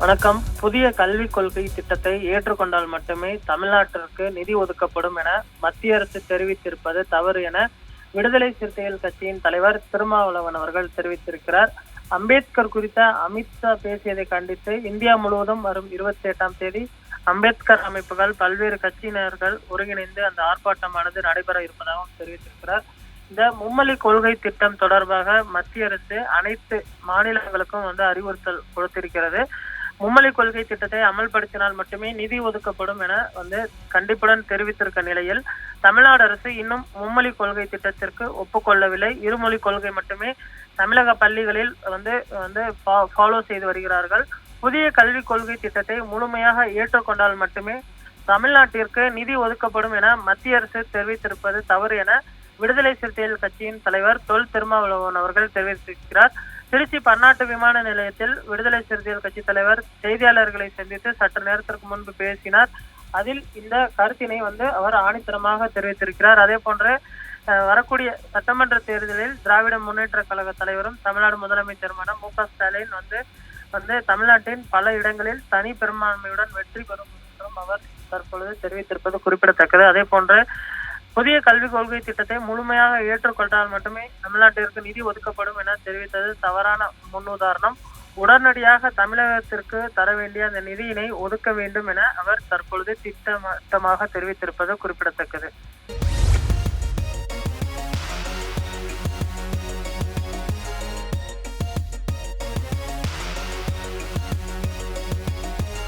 வணக்கம். புதிய கல்விக் கொள்கை திட்டத்தை ஏற்றுக்கொண்டால் மட்டுமே தமிழ்நாட்டிற்கு நிதி ஒதுக்கப்படும் என மத்திய அரசு தெரிவித்திருப்பது தவறு என விடுதலை சிறுத்தைகள் கட்சியின் தலைவர் திருமாவளவன் அவர்கள் தெரிவித்திருக்கிறார். அம்பேத்கர் குறித்த அமித்ஷா பேசியதை கண்டித்து இந்தியா முழுவதும் வரும் இருபத்தி எட்டாம் தேதி அம்பேத்கர் அமைப்புகள் பல்வேறு கட்சியினர்கள் ஒருங்கிணைந்து அந்த ஆர்ப்பாட்டமானது நடைபெற இருப்பதாகவும் தெரிவித்திருக்கிறார். இந்த மும்மொழி கொள்கை திட்டம் தொடர்பாக மத்திய அரசு அனைத்து மாநிலங்களுக்கும் வந்து அறிவுறுத்தல் கொடுத்திருக்கிறது. மும்மொழி கொள்கை திட்டத்தை அமல்படுத்தினால் மட்டுமே நிதி ஒதுக்கப்படும் என வந்து கண்டிப்புடன் தெரிவித்திருக்க நிலையில் தமிழ்நாடு அரசு இன்னும் மும்மொழி கொள்கை திட்டத்திற்கு ஒப்புக்கொள்ளவில்லை. இருமொழி கொள்கை மட்டுமே தமிழக பள்ளிகளில் வந்து வந்து ஃபாலோ செய்து வருகிறார்கள். புதிய கல்விக் கொள்கை திட்டத்தை முழுமையாக ஏற்றுக்கொண்டால் மட்டுமே தமிழ்நாட்டிற்கு நிதி ஒதுக்கப்படும் என மத்திய அரசு தெரிவித்திருப்பது தவறு என விடுதலை சிறுத்தைகள் கட்சியின் தலைவர் தொல் திருமாவளவன் அவர்கள் தெரிவித்திருக்கிறார். திருச்சி பன்னாட்டு விமான நிலையத்தில் விடுதலை சிறுத்தைகள் கட்சி தலைவர் செய்தியாளர்களை சந்தித்து சற்று நேரத்திற்கு முன்பு பேசினார். அதில் இந்த கருத்தினை வந்து அவர் ஆணித்தரமாக தெரிவித்திருக்கிறார். அதே போன்று அஹ், வரக்கூடிய சட்டமன்ற தேர்தலில் திராவிட முன்னேற்ற கழக தலைவரும் தமிழ்நாடு முதலமைச்சருமான மு க ஸ்டாலின் வந்து வந்து தமிழ்நாட்டின் பல இடங்களில் தனி பெரும்பான்மையுடன் வெற்றி பெறும் என்றும் அவர் தற்பொழுது தெரிவித்திருப்பது குறிப்பிடத்தக்கது. அதே போன்று புதிய கல்விக் கொள்கை திட்டத்தை முழுமையாக ஏற்றுக்கொண்டால் மட்டுமே தமிழ்நாட்டிற்கு நிதி ஒதுக்கப்படும் என தெரிவித்தது தவறான முன்னுதாரணம். உடனடியாக தமிழகத்திற்கு தர வேண்டிய அந்த நிதியினை ஒதுக்க வேண்டும் என அவர் தற்பொழுது திட்டமாக தெரிவித்திருப்பது குறிப்பிடத்தக்கது.